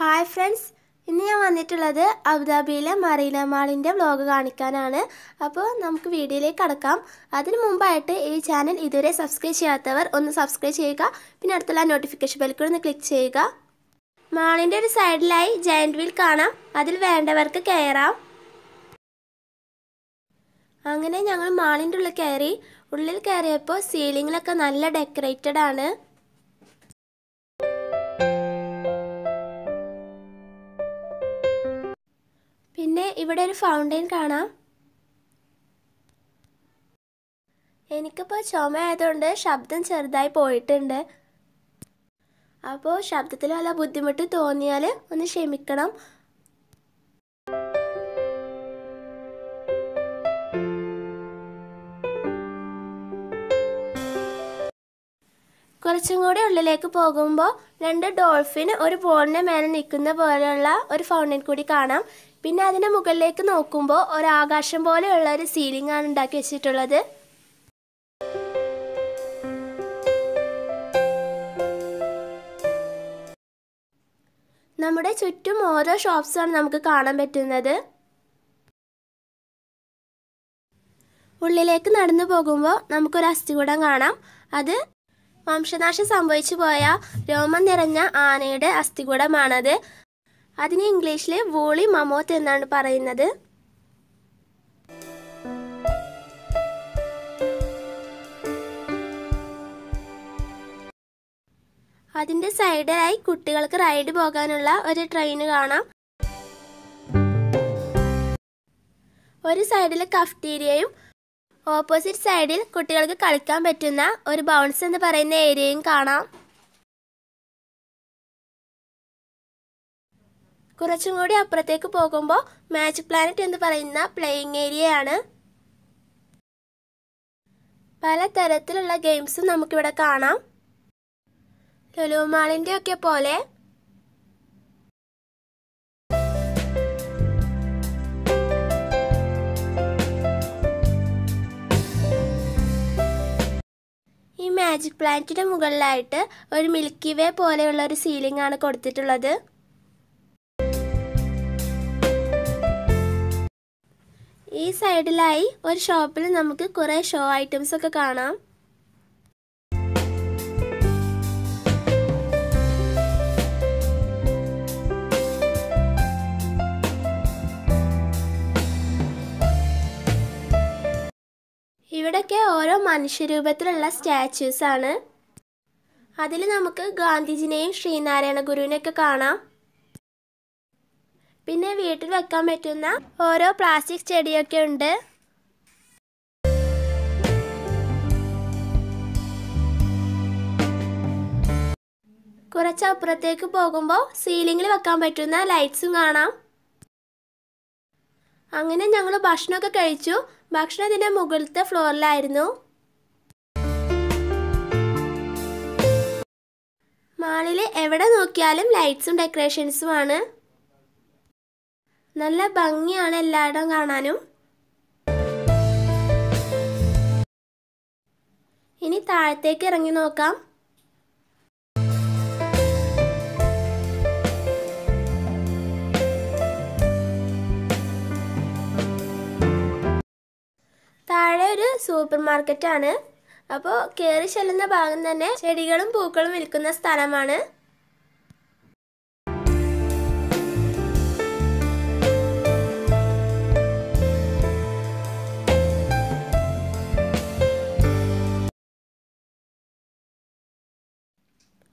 Hi friends ഇന്ന് ഞാൻ വന്നിട്ടുള്ളത് അബുദാബിയിലെ മറീന മാളിന്റെ വ്ലോഗ് കാണിക്കാനാണ്. അപ്പോൾ നമുക്ക് വീഡിയോയിലേക്ക് കടക്കാം. അതിന് മുമ്പായിട്ട് ഈ ചാനൽ ഇതുവരെ സബ്സ്ക്രൈബ് ചെയ്യാത്തവർ ഒന്ന് സബ്സ്ക്രൈബ് ചെയ്യുക. പിന്നെ അടുത്തുള്ള നോട്ടിഫിക്കേഷൻ ബെൽക്കൂടെ കൂടി ഒന്ന് ക്ലിക്ക് ചെയ്യുക. മാളിന്റെ ഒരു സൈഡിലായി ജയന്റ് വീൽ കാണാം. അതിൽ വേണ്ടവർക്ക് കയറാം. അങ്ങനെ ഞങ്ങൾ മാളിന്റെ ഉള്ളിൽ കയറി. ഉള്ളിൽ കയറിയപ്പോൾ സീലിങ്ങിലൊക്കെ നല്ല ഡെക്കറേറ്റഡ് ആണ്. ഇവിടെ ഒരു ഫൗണ്ടെയിൻ കാണാം. എനിക്കിപ്പോൾ ചുമ ആയതുകൊണ്ട് ശബ്ദം ചെറുതായി പോയിട്ടുണ്ട്. അപ്പോൾ ശബ്ദത്തിൽ വല്ല ബുദ്ധിമുട്ട് തോന്നിയാൽ ഒന്ന് ക്ഷമിക്കണം. കുറച്ചും കൂടി ഉള്ളിലേക്ക് പോകുമ്പോൾ രണ്ട് ഡോൾഫിൻ ഒരു ബോളിന്റെ മേലെ നിൽക്കുന്ന പോലെയുള്ള ഒരു ഫൗണ്ടൻ കൂടി കാണാം. പിന്നെ അതിന്റെ മുകളിലേക്ക് നോക്കുമ്പോൾ ഒരാകാശം പോലെയുള്ള ഒരു സീലിംഗ് ആണ് ഉണ്ടാക്കി വെച്ചിട്ടുള്ളത്. നമ്മുടെ ചുറ്റും ഓരോ ഷോപ്സാണ് നമുക്ക് കാണാൻ പറ്റുന്നത്. ഉള്ളിലേക്ക് നടന്നു പോകുമ്പോൾ നമുക്കൊരു അസ്ഥികൂടം കാണാം. അത് വംശനാശം സംഭവിച്ചു പോയ രോമം നിറഞ്ഞ ആനയുടെ അസ്ഥികൂടമാണത്. അതിന് ഇംഗ്ലീഷിൽ വോളി മമോത്ത് എന്നാണ് പറയുന്നത്. അതിന്റെ സൈഡിലായി കുട്ടികൾക്ക് റൈഡ് പോകാനുള്ള ഒരു ട്രെയിൻ കാണാം. ഒരു സൈഡിൽ കഫ്റ്റീരിയയും ഓപ്പോസിറ്റ് സൈഡിൽ കുട്ടികൾക്ക് കളിക്കാൻ പറ്റുന്ന ഒരു ബൗൺസ് എന്ന് പറയുന്ന ഏരിയയും കാണാം. കുറച്ചും കൂടി അപ്പുറത്തേക്ക് പോകുമ്പോൾ മാജിക് പ്ലാനറ്റ് എന്ന് പറയുന്ന പ്ലേയിങ് ഏരിയയാണ് പല തരത്തിലുള്ള ഗെയിംസും നമുക്കിവിടെ കാണാം. ലുലുമാളിന്റെ ഒക്കെ പോലെ. ഈ മാജിക് പ്ലാന്റിന്റെ മുകളിലായിട്ട് ഒരു മിൽക്കി വേ പോലെയുള്ള ഒരു സീലിംഗ് ആണ് കൊടുത്തിട്ടുള്ളത്. ഈ സൈഡിലായി ഒരു ഷോപ്പിൽ നമുക്ക് കുറേ ഷോ ഐറ്റംസ് ഒക്കെ കാണാം. ഇവിടൊക്കെ ഓരോ മനുഷ്യരൂപത്തിലുള്ള സ്റ്റാച്യൂസ് ആണ്. അതിൽ നമുക്ക് ഗാന്ധിജിനെയും ശ്രീനാരായണ ഗുരുവിനെയൊക്കെ കാണാം. പിന്നെ വീട്ടിൽ വെക്കാൻ പറ്റുന്ന ഓരോ പ്ലാസ്റ്റിക് ചെടിയൊക്കെ ഉണ്ട്. കുറച്ച് അപ്പുറത്തേക്ക് പോകുമ്പോൾ സീലിംഗിൽ വെക്കാൻ പറ്റുന്ന ലൈറ്റ്സും കാണാം. അങ്ങനെ ഞങ്ങൾ ഭക്ഷണമൊക്കെ കഴിച്ചു. ഭക്ഷണം ഇതിന്റെ മുകളിലത്തെ ഫ്ലോറിലായിരുന്നു മാളിൽ എവിടെ നോക്കിയാലും ലൈറ്റ്സും ഡെക്കറേഷൻസും ആണ്. നല്ല ഭംഗിയാണ് എല്ലായിടം കാണാനും. ഇനി താഴത്തേക്ക് ഇറങ്ങി നോക്കാം. താഴെ ഒരു സൂപ്പർ മാർക്കറ്റാണ്. അപ്പോൾ കയറി ചെല്ലുന്ന ഭാഗം തന്നെ ചെടികളും പൂക്കളും വിൽക്കുന്ന സ്ഥലമാണ്.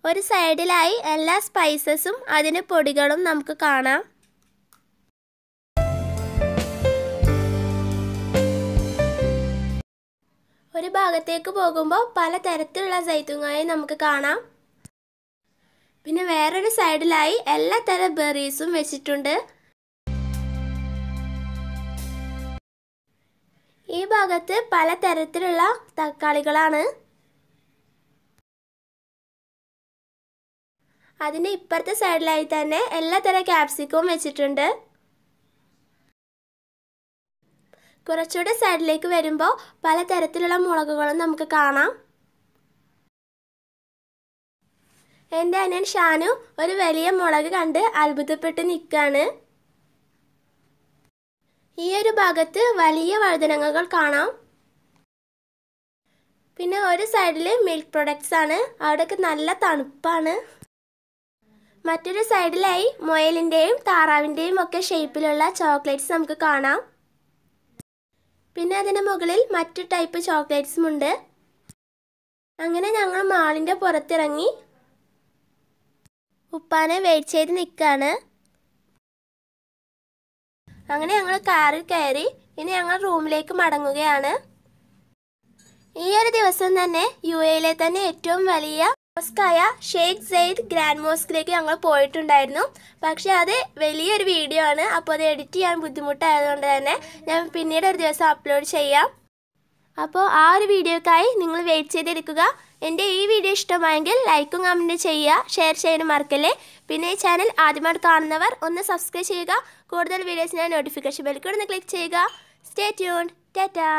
ഒരു സൈഡിലായി എല്ലാ സ്പൈസസും അതിന് പൊടികളും നമുക്ക് കാണാം. ഒരു ഭാഗത്തേക്ക് പോകുമ്പോൾ പല തരത്തിലുള്ള സൈത്തുങ്ങായി നമുക്ക് കാണാം. പിന്നെ വേറൊരു സൈഡിലായി എല്ലാ തര ബെറീസും വെച്ചിട്ടുണ്ട്. ഈ ഭാഗത്ത് പല തരത്തിലുള്ള തക്കാളികളാണ്. അതിന്റെ ഇപ്പുറത്തെ സൈഡിലായി തന്നെ എല്ലാ തരം ക്യാപ്സിക്കവും വെച്ചിട്ടുണ്ട്. കുറച്ചുകൂടെ സൈഡിലേക്ക് വരുമ്പോൾ പലതരത്തിലുള്ള മുളകുകളും നമുക്ക് കാണാം. എന്റെ അനിയൻ ഷാനു ഒരു വലിയ മുളക് കണ്ട് അത്ഭുതപ്പെട്ട് നിൽക്കുകയാണ്. ഈ ഒരു ഭാഗത്ത് വലിയ വഴുതനങ്ങകൾ കാണാം. പിന്നെ ഒരു സൈഡിൽ മിൽക്ക് പ്രൊഡക്ട്സ് ആണ്. അവിടെയൊക്കെ നല്ല തണുപ്പാണ്. മറ്റൊരു സൈഡിലായി മുയലിന്റെയും താറാവിന്റെയും ഒക്കെ ഷേപ്പിലുള്ള ചോക്ലേറ്റ്സ് നമുക്ക് കാണാം. പിന്നെ അതിന് മുകളിൽ മറ്റു ടൈപ്പ് ചോക്ലേറ്റ്സും ഉണ്ട്. അങ്ങനെ ഞങ്ങൾ മാളിന്റെ പുറത്തിറങ്ങി ഉപ്പാനെ വെയിറ്റ് ചെയ്ത് നിൽക്കുകയാണ് അങ്ങനെ ഞങ്ങൾ കാറിൽ കയറി ഇനി ഞങ്ങൾ റൂമിലേക്ക് മടങ്ങുകയാണ്. ഈ ഒരു ദിവസം തന്നെ യു എയിലെ തന്നെ ഏറ്റവും വലിയ മോസ്കായ ഷെയ്ഖ് സെയ്ദ് ഗ്രാൻഡ് മോസ്കിലേക്ക് ഞങ്ങൾ പോയിട്ടുണ്ടായിരുന്നു. പക്ഷെ അത് വലിയൊരു വീഡിയോ ആണ്. അപ്പോൾ അത് എഡിറ്റ് ചെയ്യാൻ ബുദ്ധിമുട്ടായതുകൊണ്ട് തന്നെ ഞാൻ പിന്നീട് ഒരു ദിവസം അപ്ലോഡ് ചെയ്യാം. അപ്പോൾ ആ ഒരു വീഡിയോക്കായി നിങ്ങൾ വെയിറ്റ് ചെയ്തിരിക്കുക. എന്റെ ഈ വീഡിയോ ഇഷ്ടമായെങ്കിൽ ലൈക്കും കമന്റും ചെയ്യുക. ഷെയർ ചെയ്യാനും മറക്കല്ലേ. പിന്നെ ഈ ചാനൽ ആദ്യമായിട്ട് കാണുന്നവർ ഒന്ന് സബ്സ്ക്രൈബ് ചെയ്യുക. കൂടുതൽ വീഡിയോസിനായി നോട്ടിഫിക്കേഷൻ ബെൽക്കൂടെ കൂടെ ഒന്ന് ക്ലിക്ക് ചെയ്യുക. Stay tune Tata